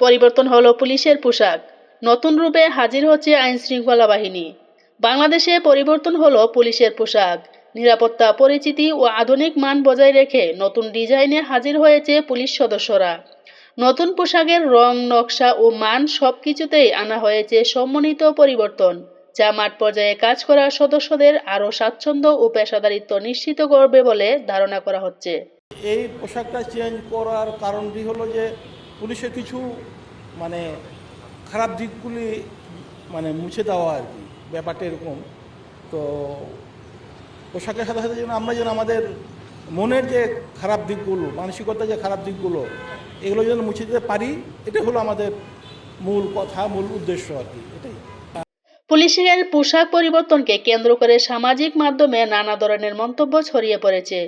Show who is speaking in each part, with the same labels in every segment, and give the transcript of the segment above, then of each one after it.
Speaker 1: পরিবর্তন হলো পুলিশের পোশাক। নতুন রূপে হাজির হচ্ছে আইন শৃঙ্খলা বাহিনী। বাংলাদেশে পরিবর্তন হলো পুলিশের পোশাক। নিরাপত্তা, পরিচিতি ও আধুনিক মান বজায় রেখে নতুন ডিজাইনে হাজির হয়েছে পুলিশ সদস্যরা। নতুন পোশাকের রং, নকশা ও মান সবকিছুতেই আনা হয়েছে সম্মানিত পরিবর্তন, যা মাঠ পর্যায়ে কাজ করা সদস্যদের আরও স্বাচ্ছন্দ্য ও পেশাদারিত্ব নিশ্চিত করবে বলে ধারণা করা হচ্ছে।
Speaker 2: এই পোশাকটা চেঞ্জ করার কারণটি হলো যে পুলিশের কিছু মানে খারাপ দিকগুলি মানে মুছে দেওয়া আর কি, ব্যাপারটা এরকম। তো পোশাকের সাথে সাথে যেন আমরা যেন আমাদের মনের যে খারাপ দিকগুলো, মানসিকতার যে খারাপ দিকগুলো, এগুলো যেন মুছে দিতে পারি, এটা হলো আমাদের মূল কথা, মূল উদ্দেশ্য আর কি, এটাই।
Speaker 1: পুলিশের পোশাক পরিবর্তনকে কেন্দ্র করে সামাজিক মাধ্যমে নানা ধরনের মন্তব্য ছড়িয়ে পড়েছে।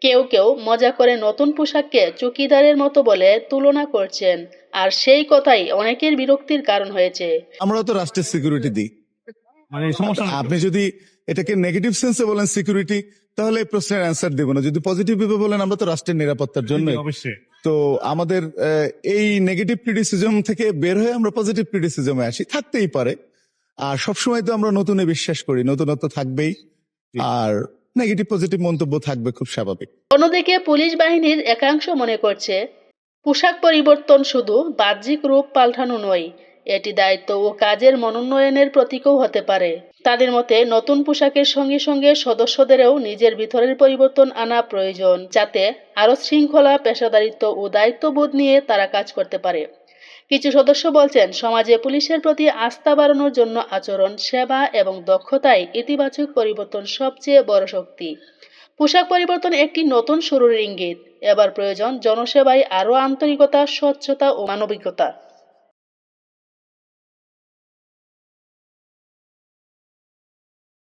Speaker 1: কেউ কেউ মজা করে নতুন পোশাককে চুকিদারের মতো বলে তুলনা করছেন। আর সেই কথাই অনেকের বিরক্তির কারণ হয়েছে।
Speaker 3: আমরাও তো রাষ্ট্রের সিকিউরিটি দিই।
Speaker 4: মানে সমস্যা
Speaker 3: আপনি যদি এটাকে নেগেটিভ সেন্সে বলেন সিকিউরিটি তাহলে এই প্রশ্নের অ্যান্সার দেবো না। যদি পজিটিভ ভাবে বলেন আমরা তো রাষ্ট্রের নিরাপত্তার জন্য
Speaker 4: অবশ্যই।
Speaker 3: তো আমাদের আহ, এই নেগেটিভ ক্রিটিসিজম থেকে বের হয়ে আমরা পজিটিভ ক্রিটিসিজমে আসি। থাকতেই পারে। আর সবসময় তো আমরা নতুনে বিশ্বাস করি নতুনত্ব থাকবেই। আর নেগেটিভ পজিটিভ মন্তব্য থাকবে, খুব স্বাভাবিক।
Speaker 1: অন্যদিকে পুলিশ বাহিনীর একাংশ মনে করছে, পোশাক পরিবর্তন শুধু বাহ্যিক রূপ পাল্টানো নয়, এটি দায়িত্ব ও কাজের মনোনয়নের প্রতীকও হতে পারে। তাদের মতে, নতুন পোশাকের সঙ্গে সঙ্গে সদস্যদেরও নিজের ভিতরের পরিবর্তন আনা প্রয়োজন, যাতে আরও শৃঙ্খলা, পেশাদারিত্ব ও দায়িত্ববোধ নিয়ে তারা কাজ করতে পারে। কিছু সদস্য বলছেন, সমাজে পুলিশের প্রতি আস্থা বাড়ানোর জন্য আচরণ, সেবা এবং দক্ষতায় ইতিবাচক পরিবর্তন সবচেয়ে বড় শক্তি। পোশাক পরিবর্তন একটি নতুন শুরুর ইঙ্গিত। এবার প্রয়োজন জনসেবায় আরও আন্তরিকতা, স্বচ্ছতা ও মানবিকতা।